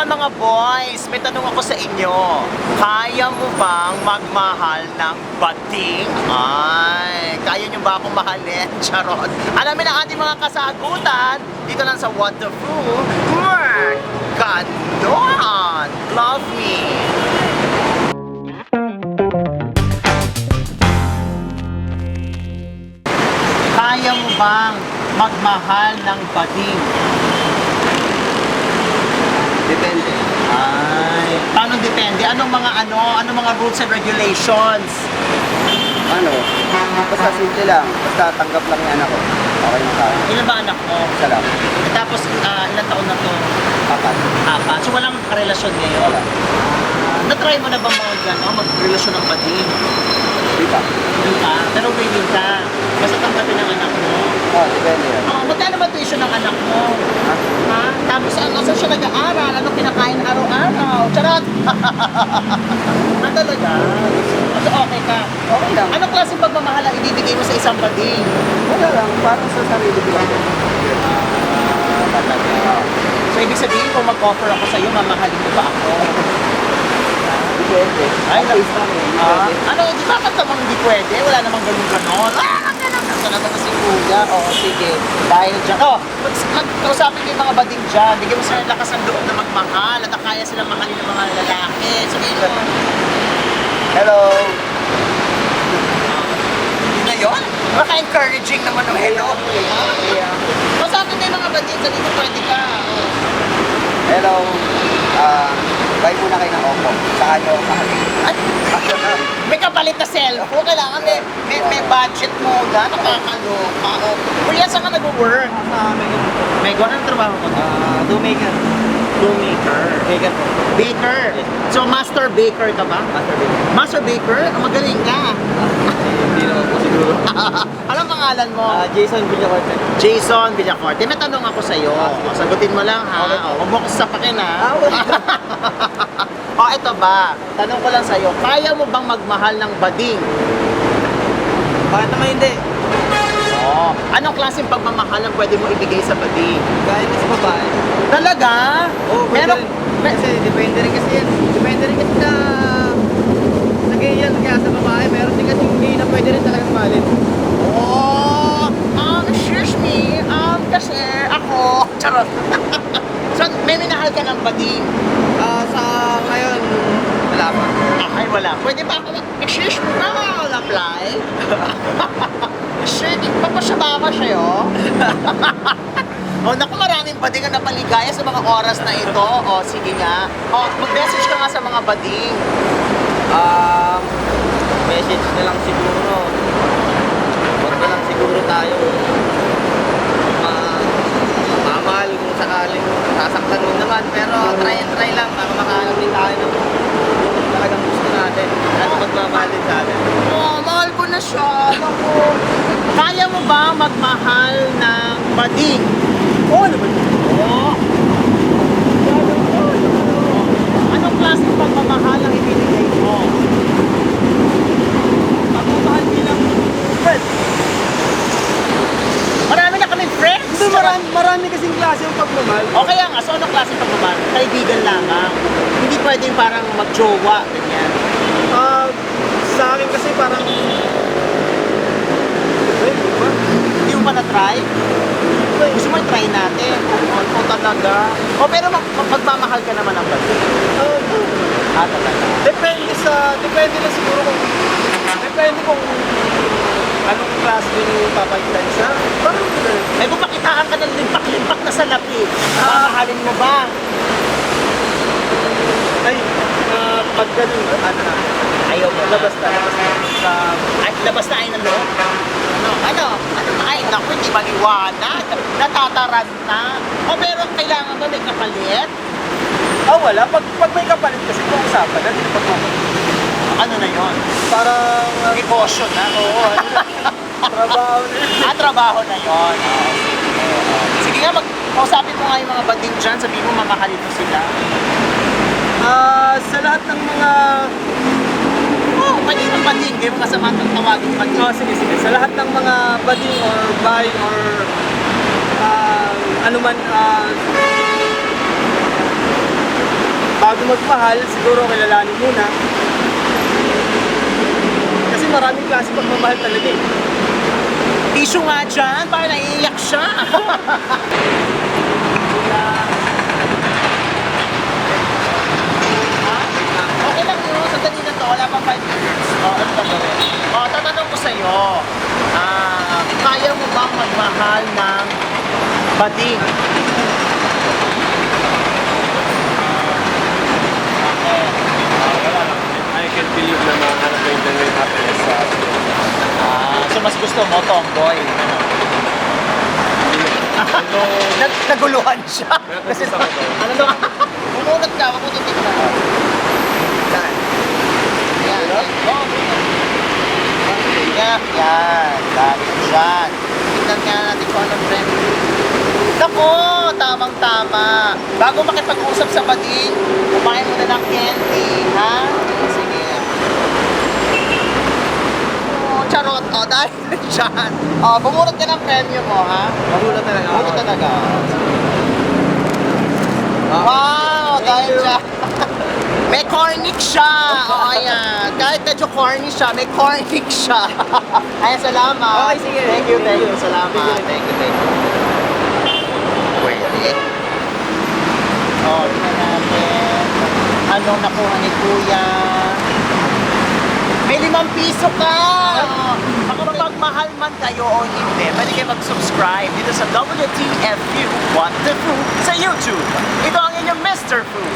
naman mga boys, may tanong ako sa inyo. Kaya mo bang magmahal ng bading? Ay, kaya nyo ba akong mahalin? Charot. Alamin ang ating mga kasagutan dito lang sa What the Fool. Mark Ganon! Love me! Kaya mo bang magmahal ng bading? Depende. Ay, paano depende? Anong mga ano, anong mga rules and regulations? Ano? Basta simple lang. Basta tanggap lang yung anak ko. Okay na tayo. Ilan ba anak mo? Isa lang. At tapos, ah, ilang taon na to? Apat. Apat. So, walang karelasyon ngayon? Wala. Na-try mo na ba mga gano'n, magrelasyon ng bading? Di ba? Hindi ka? Pero willing ka? Basta tanggapin ng anak mo? Oh, depende yan. Oh, magkano ba tuition ng anak mo? Ha? Ha? Tapos ano, saan siya nag-aaral? Anong kinakain araw-araw? Na talaga? So, okay ka? Okay lang. Anong klaseng pagmamahal ang ibibigay mo sa isang bading? Wala lang. Parang sa sarili ko lang. Ah, talaga. So, ibig sabihin, kung mag-offer ako sa'yo, mamahalin mo ba ako? Depende. Ay, Ang lang eh. Ah, ano, di ba ba't namang hindi pwede? Wala namang ganun ganon. Ah, ang. Ang ganun naman si Kuya. Oo, sige. Dahil dyan. Oh, mag, magkausapin ko yung mga bading dyan. Bigyan mo sila lakas ng loob na magmahal at na kaya silang mahalin ng mga lalaki. Sabihin mo, Hello. yun na yun? Maka-encouraging naman ng hello. Yeah. Kausapin mo yung mga dyan. Dito pwede ka. Oh. Hello. Ah, buy muna kayo ng Oppo. Saka nyo. Ay, may kapalit na cellphone. Kailangan may, may, may budget mo na. Nakakaloka. Oh. Kuya, saan ka nag-work? Ah, May anong trabaho ko? Ah, domaker. Baker po. Baker. So, master baker ka ba? Master baker. Master baker? Ah, Magaling ka. Hindi naman po siguro. Anong pangalan mo? Ah, Jason Villacorte. Jason Villacorte. May tanong ako sa'yo. Ah. O, Sagutin mo lang ha. Okay. O, Huwag mo ko sapakin ha. Ah, wala. o, ito ba? Tanong ko lang sa'yo. Kaya mo bang magmahal ng bading? Bakit naman hindi? Oo. Anong klaseng pagmamahal ang pwede mo ibigay sa? Kaya na sa babae. Talaga? Oo, pwede Meron-. Kasi depende rin kasi yan. Depende rin kasi na sa gay yan. Kaya sa babae, meron din kasi gay na pwede rin talagang mahalin. Oh, um, excuse me, um, kasi ako, charot. so, may minahal ka ng bading. Ah, sa ngayon, wala pa. Ay, wala. Pwede ba ako, excuse me, ako apply? Shit, papasya ba ako sa'yo? oh, naku, maraming bading ang napaligaya sa mga oras na ito. O, oh, sige nga. O, oh, mag-message ka nga sa mga bading. Um, message na lang siguro. Huwag na lang siguro tayo ma mamahal kung sakaling sasaktan mo naman. Pero try and try lang para makahanap din tayo ng yung talagang gusto natin. At magmamahal din sa atin. Oh, mahal ko na siya. Naku. Kaya mo ba magmahal ng bading? Oo naman. Oo. Anong klaseng pagmamahal ang ibinigay mo? Pagmamahal bilang friend. Marami na kaming friends. Hindi, marami, marami kasing klase yung pagmamahal. O kaya nga, so anong klaseng pagmamahal? Kaibigan lamang. Hindi pwedeng parang magjowa, ganyan. Ah, sa akin kasi parang... Ba? Hindi mo pa na-try? Gusto mo i-try natin? O, o talaga? O pero mag magmamahal ka naman ang bading. Ah, Ah, talaga. Depende sa, depende na siguro kung, depende kung anong klase din yung papalitan siya. Parang ganun. May pumakitaan ka ng limpak-limpak na salapi. Mamahalin mo ba? Ay, uh, pag ganun, ano na, Ayaw mo labas na, labas na sa, Ay, labas na ay ng loob? Ano? Ano? Ano? Ay, maliwanag. Natataranta. O pero kailangan ba may kapalit? ah wala, pag, pag may kapalit kasi kung usapan na, hindi. Ano na yon? Parang, uh, Negosyo na. oo, ano na, trabaho na. Ah, trabaho na yon. Oh, sige. Oh. Sige nga, mag kausapin mo nga yung mga bading dyan. Sabihin mo, mamahalin mo sila. Ah, sa lahat ng mga, pwede yung bading. Hindi mo masama ang tawagin bading. oh, sige, sige, sa lahat ng mga bading or buy or ah, ano man, ah, bago magmahal, siguro kilalanin muna. Kasi maraming klase pagmamahal talaga eh. Tissue nga dyan, parang naiiyak siya. Ha? okay lang yun, sandali na to, wala pang 5 minutes. O, ano ba gawin? O, tatanong ko sa'yo, ah, kaya mo bang magmahal ng Okay. I can believe na mahanap yung genuine happiness sa Ah, so mas gusto mo tomboy. Nag naguluhan siya. Kasi to. ano to? Umunot ka, wag mo titignan. Yan. Yan. yan. Oh. Yan. Yan. Dahil dyan. Tignan nga natin kung anong trend. Nako, tamang-tama. Bago makipag-usap sa bading, kumain mo na ng candy, ha? Sige. Oh, charot. Oh, dahil dyan. Oh, bumunot ka ng premyo mo, ha? Magulat talaga ako. Bumunot talaga. Ah, Wow, dahil dyan. May cornic siya. Oo, ayan. Kahit medyo corny siya, may cornic siya. Ayan, salamat. Okay, sige. Thank you, thank Thank you. you. Salamat. Thank you, thank you. Oh, tingnan natin. Anong nakuha ni Kuya? May limang piso ka! Oh, Makapagmahal man kayo o hindi, pwede kayo mag-subscribe dito sa WTFU What the Food sa YouTube. Ito ang inyong Mr. Food.